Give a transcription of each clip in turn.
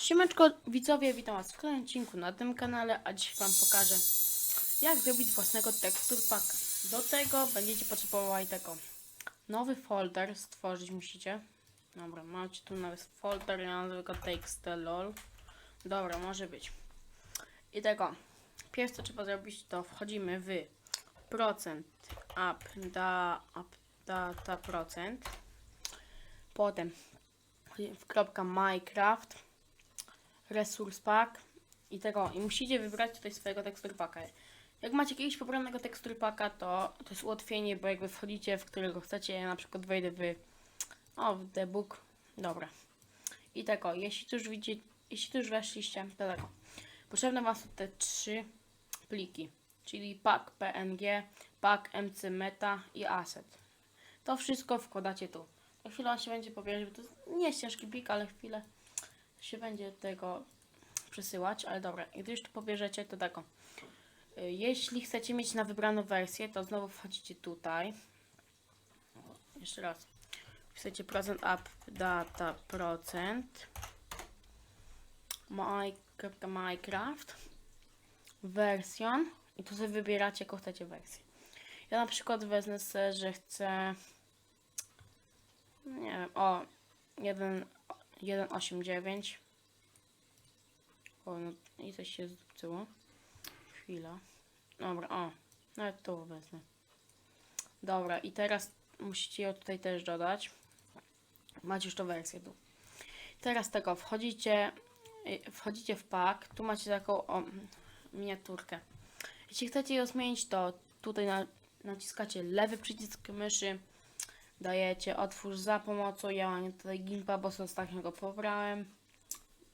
Siemanczko widzowie, witam was w kolejnym odcinku na tym kanale, a dziś wam pokażę jak zrobić własnego tekstur packa. Do tego będziecie potrzebowali tego nowy folder stworzyć musicie. Dobra, macie tu nowy folder, ja nazwę go textelol. Dobra, może być. I tego, pierwsze co trzeba zrobić to wchodzimy w procent up, da, up, data procent. Potem w kropka Minecraft Resource Pack i tego. I musicie wybrać tutaj swojego tekstur packa. Jak macie jakiegoś pobranego tekstur packa, to to jest ułatwienie, bo jakby wchodzicie w którego chcecie, ja na przykład wejdę w o, w debug. Dobra. I tego, jeśli tu już widzicie, jeśli tu już weszliście, to tego. Potrzebne wam są te trzy pliki, czyli pack PNG, pack MC Meta i asset. To wszystko wkładacie tu. Na chwilę on się będzie pobierać, bo to nie jest ciężki plik, ale chwilę się będzie tego przesyłać, ale dobra, gdy już to pobierzecie, to tego. Y, Jeśli chcecie mieć na wybraną wersję, to znowu wchodzicie tutaj. Jeszcze raz. Wpisujecie procent up data procent Minecraft wersjon i tu sobie wybieracie jaką chcecie wersję. Ja na przykład wezmę sobie, że chcę nie wiem, o 1 189 o, no i coś się zdupcyło. Chwila. Dobra, o. Nawet to wezmę. Dobra, i teraz musicie ją tutaj też dodać. Macie już tą wersję tu. Teraz tego, wchodzicie, y, wchodzicie w pack. Tu macie taką o, miniaturkę. Jeśli chcecie ją zmienić, to tutaj na, naciskacie lewy przycisk myszy. Dajecie otwórz za pomocą. Ja mam tutaj gimpa, bo sobie ostatnio go pobrałem.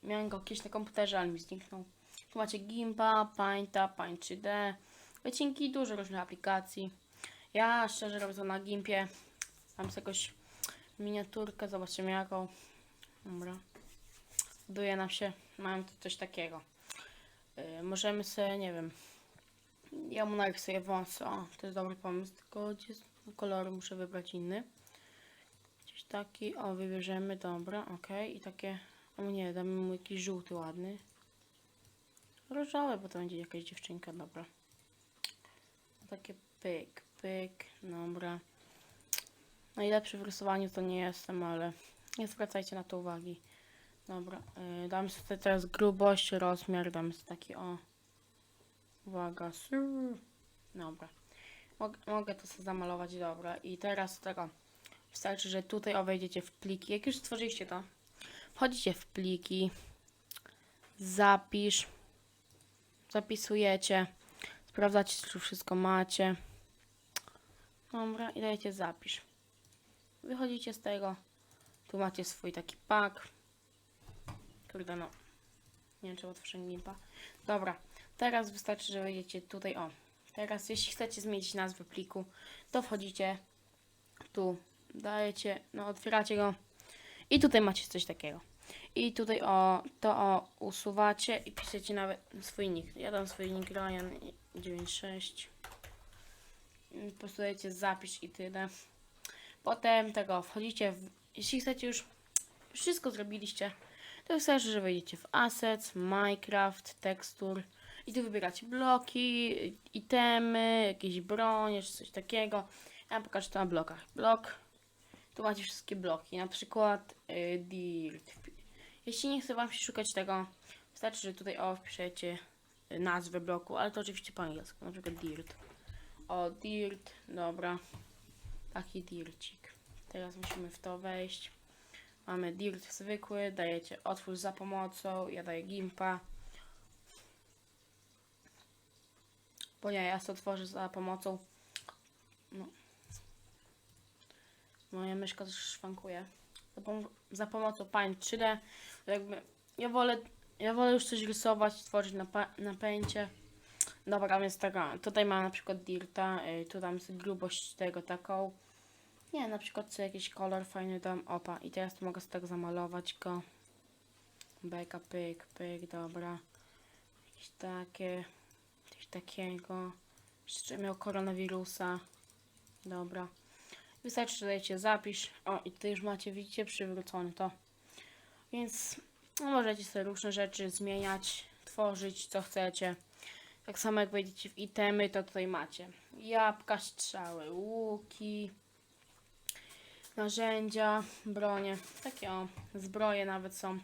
Miałem go kiedyś na komputerze, ale mi zniknął. Tu macie Gimpa, Painta, Paint 3D, wycinki, dużo różnych aplikacji. Ja szczerze robię to na Gimpie. Mam sobie jakąś miniaturkę, zobaczymy jaką. Dobra. Buduje nam się, mam tu coś takiego. Yy, możemy sobie, nie wiem, ja mu narysuję wąsy. O, to jest dobry pomysł, tylko gdzie jest kolory muszę wybrać inny. Taki, o, wybierzemy, dobra, ok. I takie o nie, damy mu jakiś żółty ładny. Różowy, bo to będzie jakaś dziewczynka, dobra. Takie pyk, pyk, dobra. Najlepszy w rysowaniu to nie jestem, ale nie zwracajcie na to uwagi. Dobra, yy, sobie teraz grubość, rozmiar, damy sobie taki o. Uwaga. Dobra. Mog mogę to sobie zamalować, dobra. I teraz tego. Wystarczy, że tutaj o wejdziecie w pliki. Jak już stworzyliście to, Wchodzicie w pliki, zapisz, zapisujecie, sprawdzacie, czy wszystko macie. Dobra, i dajecie zapisz. Wychodzicie z tego, tu macie swój taki pak. Kurde no, nie wiem czy otworzę gimpa. Dobra, teraz wystarczy, że wejdziecie tutaj, o. Teraz jeśli chcecie zmienić nazwę pliku, to wchodzicie tu, dajecie, no otwieracie go i tutaj macie coś takiego. I tutaj o to o usuwacie i piszecie nawet swój nick. Ja dam swój nick Ryan96. Po prostu dajecie zapisz i tyle. Potem tego wchodzicie w, jeśli chcecie już wszystko zrobiliście, to wystarczy, że wejdziecie w Assets, Minecraft, Tekstur i tu wybieracie bloki, itemy, jakieś bronie czy coś takiego. Ja pokażę to na blokach. Blok, tu macie wszystkie bloki, na przykład y, dirt. Jeśli nie chce wam się szukać tego, wystarczy, że tutaj o wpiszecie y, nazwę bloku, ale to oczywiście po angielsku, na przykład dirt. O, dirt, dobra. Taki dircik. Teraz musimy w to wejść. Mamy dirt zwykły, dajecie otwórz za pomocą, ja daję gimpa. Bo nie, ja sobie otworzę za pomocą. No. Moja myszka też szwankuje. Za, pom- za pomocą Paint 3D. Jakby ja wolę, ja wolę już coś rysować, tworzyć na, na pęcie. Dobra, więc taka, tutaj mam na przykład dirta, y, tu dam sobie grubość tego taką. Nie, na przykład sobie jakiś kolor fajny dam, opa. I teraz mogę z tego zamalować go. Beka, pyk, pyk, dobra. Jakieś takie, coś takiego. Jeszcze miał koronawirusa. Dobra. Wystarczy, że dajecie zapisz. O, i tutaj już macie, widzicie, przywrócone to. Więc No, możecie sobie różne rzeczy zmieniać, tworzyć co chcecie. Tak samo jak wejdziecie w itemy, to tutaj macie jabłka, strzały, łuki, narzędzia, bronie. Takie o, zbroje nawet są.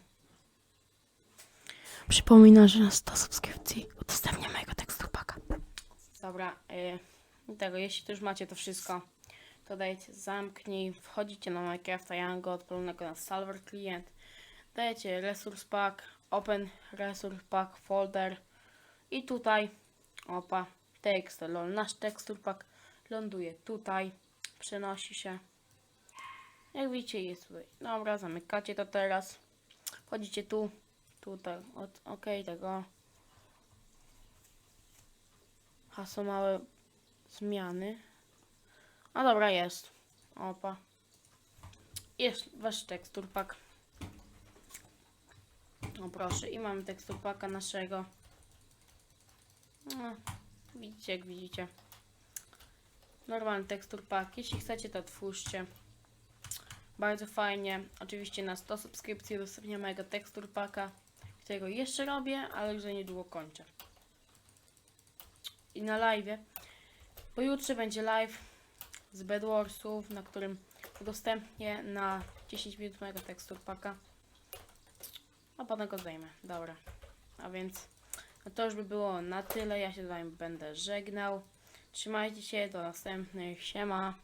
Przypominam, że na 100 subskrypcji udostępniam mojego tekstu paka. Dobra, yy, tego, jeśli to już macie to wszystko, to dajcie zamknij, wchodzicie na Minecrafta Yango odpalonego na server client, dajecie resource pack, open resource pack folder i tutaj, opa, tekst, lol, nasz tekstur pack ląduje tutaj, przenosi się. Jak widzicie jest tutaj. Dobra, zamykacie to teraz. Wchodzicie tu, tutaj, od, ok, tego. Hasło małe zmiany. A dobra, jest. Opa. Jest wasz tekstur pack. No proszę, i mamy tekstur packa naszego. No, widzicie jak widzicie. Normalny tekstur pack. Jeśli chcecie, to twórzcie. Bardzo fajnie. Oczywiście na 100 subskrypcji udostępniam mojego tekstur packa, którego jeszcze robię, ale już niedługo kończę. I na live. Pojutrze będzie live z Bedwarsów, na którym udostępnię na 10 minut mojego tekstur packa. A potem go zdejmę. Dobra. A więc no to już by było na tyle. Ja się z wami będę żegnał. Trzymajcie się, do następnych. Siema.